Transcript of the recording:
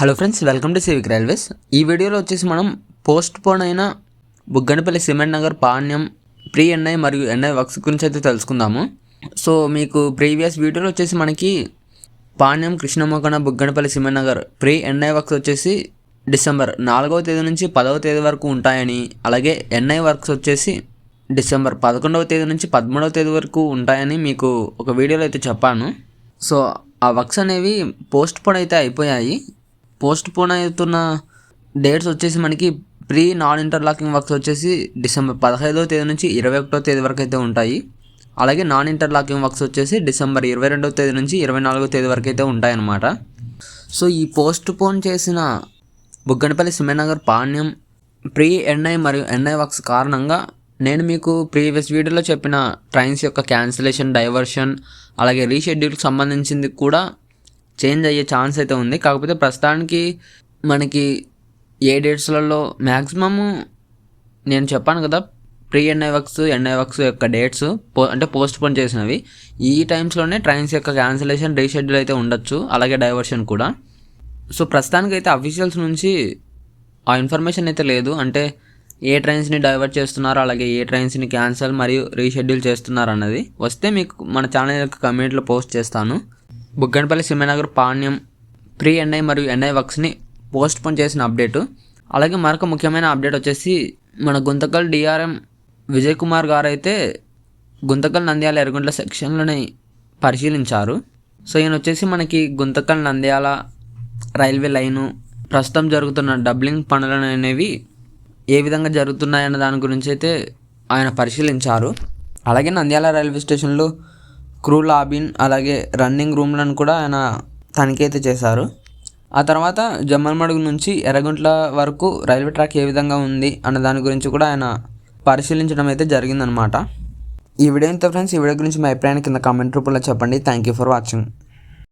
Hello friends welcome to Civic railways ఈ వీడియోలో వచ్చేసి మనం పోస్ట్ పోన్ అయిన Bugganapalli cement Nagar Panyam pre NI మరియు ఎన్ఐ వర్క్స్ గురించి అయితే తెలుసుకుందాము. సో మీకు ప్రీవియస్ వీడియోలో వచ్చేసి మనకి Panyam కృష్ణమోకన Bugganapalli cement Nagar pre NI works వచ్చేసి డిసెంబర్ నాలుగవ తేదీ నుంచి పదవ తేదీ వరకు ఉంటాయని అలాగే ఎన్ఐ వర్క్స్ వచ్చేసి డిసెంబర్ పదకొండవ తేదీ నుంచి పదమూడవ తేదీ వరకు ఉంటాయని మీకు ఒక వీడియోలో అయితే చెప్పాను. సో ఆ వర్క్స్ అనేవి పోస్ట్ పోన్ అయితే అయిపోయాయి. పోస్ట్ పోన్ అవుతున్న డేట్స్ వచ్చేసి మనకి ప్రీ నాన్ ఇంటర్లాకింగ్ వర్క్స్ వచ్చేసి డిసెంబర్ పదహైదవ తేదీ నుంచి ఇరవై ఒకటో తేదీ వరకు అయితే ఉంటాయి. అలాగే నాన్ ఇంటర్లాకింగ్ వర్క్స్ వచ్చేసి డిసెంబర్ ఇరవై రెండవ తేదీ నుంచి ఇరవై నాలుగో తేదీ వరకు అయితే ఉంటాయన్నమాట. సో ఈ పోస్ట్ పోన్ చేసిన Bugganapalli cement Panyam pre NI మరియు ఎన్ఐ వర్క్స్ కారణంగా నేను మీకు ప్రీవియస్ వీడియోలో చెప్పిన ట్రైన్స్ యొక్క క్యాన్సిలేషన్ డైవర్షన్ అలాగే రీషెడ్యూల్కి సంబంధించింది కూడా చేంజ్ అయ్యే ఛాన్స్ అయితే ఉంది. కాకపోతే ప్రస్తుతానికి మనకి ఏ డేట్స్లలో మ్యాక్సిమమ్ నేను చెప్పాను కదా pre NI works works works యొక్క డేట్స్ పో అంటే పోస్ట్ పోన్ చేసినవి. ఈ టైమ్స్లోనే ట్రైన్స్ యొక్క క్యాన్సిలేషన్ రీషెడ్యూల్ అయితే ఉండొచ్చు. అలాగే డైవర్షన్ కూడా. సో ప్రస్తుతానికి అయితే అఫీషియల్స్ నుంచి ఆ ఇన్ఫర్మేషన్ అయితే లేదు. అంటే ఏ ట్రైన్స్ని డైవర్ట్ చేస్తున్నారు అలాగే ఏ ట్రైన్స్ని క్యాన్సిల్ మరియు రీషెడ్యూల్ చేస్తున్నారు అన్నది వస్తే మీకు మన ఛానల్ యొక్క కమ్యూనిటీలో పోస్ట్ చేస్తాను. బుగ్గనపల్లి సింహనగర్ పాణ్యం ప్రీ ఎన్ఐ మరియు ఎన్ఐ వర్క్స్ని పోస్ట్ పోన్ చేసిన అప్డేటు అలాగే మరొక ముఖ్యమైన అప్డేట్ వచ్చేసి మన గుంతకల్ డిఆర్ఎం విజయ్ కుమార్ గారు అయితే గుంతకల్ నంద్యాల ఎర్రగుంట్ల సెక్షన్లని పరిశీలించారు. సో ఈయన వచ్చేసి మనకి గుంతకల్ నంద్యాల రైల్వే లైను ప్రస్తుతం జరుగుతున్న డబ్లింగ్ పనులు అనేవి ఏ విధంగా జరుగుతున్నాయన్న దాని గురించి అయితే ఆయన పరిశీలించారు. అలాగే నంద్యాల రైల్వే స్టేషన్లో క్రూ లాబిన్ అలాగే రన్నింగ్ రూమ్లను కూడా ఆయన తనిఖీ అయితే చేశారు. ఆ తర్వాత జమ్మలమడుగు నుంచి ఎర్రగుంట్ల వరకు రైల్వే ట్రాక్ ఏ విధంగా ఉంది అన్న దాని గురించి కూడా ఆయన పరిశీలించడం అయితే జరిగిందనమాట ఈ వీడియో ఇంత ఫ్రెండ్స్. ఈ వీడియో గురించి మీ అభిప్రాయాన్ని కింద కామెంట్ రూపంలో చెప్పండి. Thank you for watching